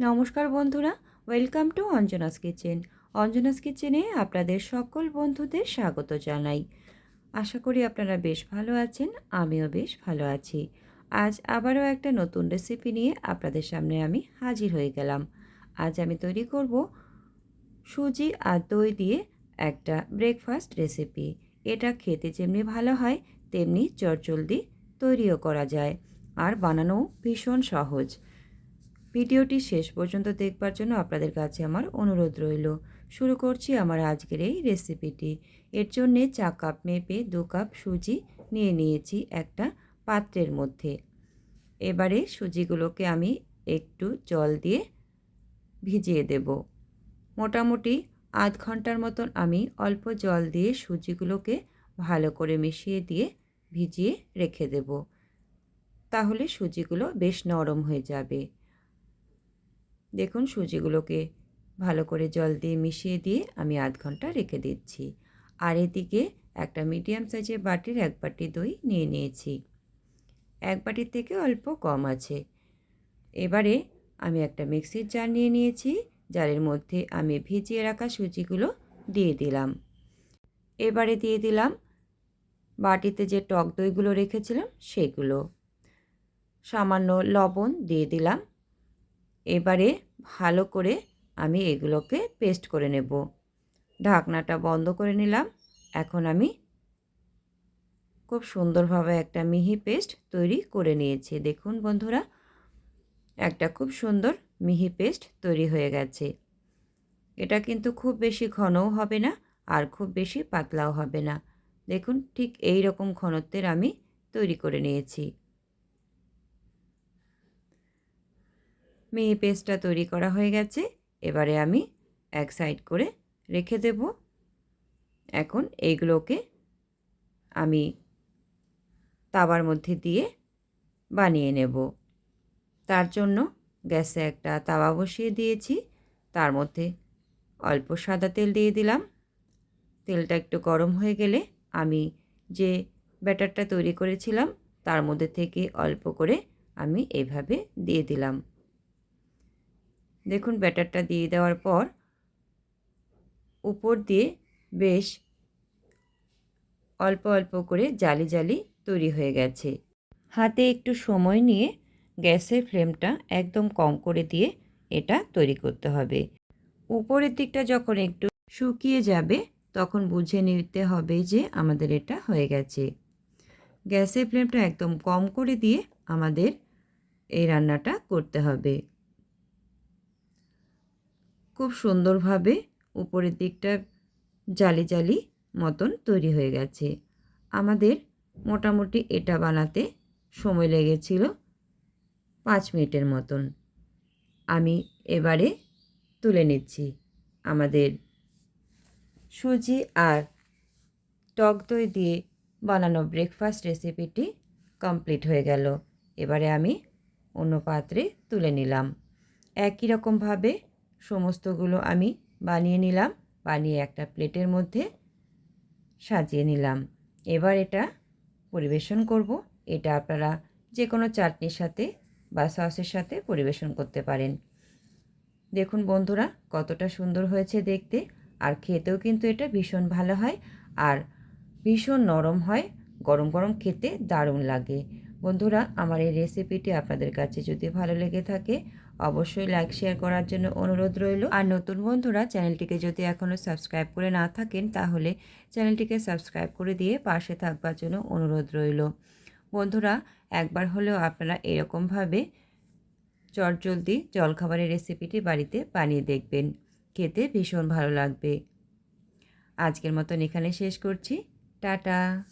নমস্কার বন্ধুরা welcome to Anjana's kitchen Anjana's কিচেনে আপনাদের সকল বন্ধুদের স্বাগত জানাই। আশা করি আপনারা বেশ ভালো আছেন, আমিও বেশ ভালো আছি। আজ আবারও একটা নতুন রেসিপি নিয়ে আপনাদের সামনে আমি হাজির হয়ে গেলাম। আজ আমি তৈরি করব সুজি আর দই দিয়ে একটা ব্রেকফাস্ট রেসিপি এটা খেতে যেমনি ভালো হয়, তেমনি চটজলদি তৈরিও করা যায়। আর বানানোও ভীষণ সহজ। ভিডিওটি শেষ পর্যন্ত দেখবার জন্য আপনাদের কাছে আমার অনুরোধ রইল। শুরু করছি আমার আজকের এই রেসিপিটি। এর জন্যে চা কাপ মেপে দু কাপ সুজি নিয়ে নিয়েছি একটা পাত্রের মধ্যে। এবারে সুজিগুলোকে আমি একটু জল দিয়ে ভিজিয়ে দেব। মোটামুটি আধ ঘণ্টার মতন আমি অল্প জল দিয়ে সুজিগুলোকে ভালো করে মিশিয়ে দিয়ে ভিজিয়ে রেখে দেব। তাহলে সুজিগুলো বেশ নরম হয়ে যাবে। দেখুন সুজিগুলোকে ভালো করে জল দিয়ে মিশিয়ে দিয়ে আমি আধ ঘণ্টা রেখে দিচ্ছি। আর এদিকে একটা মিডিয়াম সাইজের বাটির এক বাটি দই নিয়ে নিয়েছি। এক বাটির থেকে অল্প কম আছে। এবারে আমি একটা মিক্সির জার নিয়ে নিয়েছি। জারের মধ্যে আমি ভিজিয়ে রাখা সুজিগুলো দিয়ে দিলাম। এবারে দিয়ে দিলাম বাটিতে যে টক দইগুলো রেখেছিলাম সেগুলো। সামান্য লবণ দিয়ে দিলাম। এবারে ভালো করে আমি এগুলোকে পেস্ট করে নেব। ঢাকনাটা বন্ধ করে নিলাম। এখন আমি খুব সুন্দরভাবে একটা মিহি পেস্ট তৈরি করে নিয়েছি। দেখুন বন্ধুরা, একটা খুব সুন্দর মিহি পেস্ট তৈরি হয়ে গেছে। এটা কিন্তু খুব বেশি ঘনও হবে না আর খুব বেশি পাতলাও হবে না। দেখুন, ঠিক এই রকম ঘনত্বের আমি তৈরি করে নিয়েছি। মিহি পেস্টটা তৈরি করা হয়ে গেছে। এবারে আমি এক সাইড করে রেখে দেব। এখন এইগুলোকে আমি তাবার মধ্যে দিয়ে বানিয়ে নেব। তার জন্য গ্যাসে একটা তাওয়া বসিয়ে দিয়েছি। তার মধ্যে অল্প সাদা তেল দিয়ে দিলাম। তেলটা একটু গরম হয়ে গেলে আমি যে ব্যাটারটা তৈরি করেছিলাম, তার মধ্যে থেকে অল্প করে আমি এভাবে দিয়ে দিলাম। দেখুন ব্যাটারটা দিয়ে দেওয়ার পর উপর দিয়ে বেশ অল্প অল্প করে জালি জালি তৈরি হয়ে গেছে। হাতে একটু সময় নিয়ে গ্যাসের ফ্লেমটা একদম কম করে দিয়ে এটা তৈরি করতে হবে। উপরের দিকটা যখন একটু শুকিয়ে যাবে, তখন বুঝে নিতে হবে যে আমাদের এটা হয়ে গেছে। গ্যাসের ফ্লেমটা একদম কম করে দিয়ে আমাদের এই রান্নাটা করতে হবে। খুব সুন্দরভাবে উপরের দিকটা জালি জালি মতন তৈরি হয়ে গেছে। আমাদের মোটামুটি এটা বানাতে সময় লেগেছিল পাঁচ মিনিটের মতন। আমি এবারে তুলে নিচ্ছি আমাদের সুজি আর টক দই দিয়ে বানানো ব্রেকফাস্ট রেসিপিটি কমপ্লিট হয়ে গেল। এবারে আমি অন্য পাত্রে তুলে নিলাম। একই রকমভাবে সমস্তগুলো আমি বানিয়ে নিলাম, বানিয়ে একটা প্লেটের মধ্যে সাজিয়ে নিলাম। এবার এটা পরিবেশন করব। এটা আপনারা যে কোনো চাটনির সাথে বা সসের সাথে পরিবেশন করতে পারেন। দেখুন বন্ধুরা, কতটা সুন্দর হয়েছে দেখতে। আর খেতেও কিন্তু এটা ভীষণ ভালো হয়। আর ভীষণ নরম হয়, গরম গরম খেতে দারুণ লাগে। বন্ধুরা, আমার এই রেসিপিটি আপনাদের কাছে যদি ভালো লেগে থাকে অবশ্যই লাইক শেয়ার করার জন্য অনুরোধ রইল। আর নতুন বন্ধুরা চ্যানেলটিকে যদি এখনও সাবস্ক্রাইব করে না থাকেন, তাহলে চ্যানেলটিকে সাবস্ক্রাইব করে দিয়ে পাশে থাকবার জন্য অনুরোধ রইল। বন্ধুরা, একবার হলেও আপনারা এরকমভাবে চটজলদি জলখাবারের রেসিপিটি বাড়িতে বানিয়ে দেখবেন। খেতে ভীষণ ভালো লাগবে। আজকের মতন এখানে শেষ করছি। টাটা!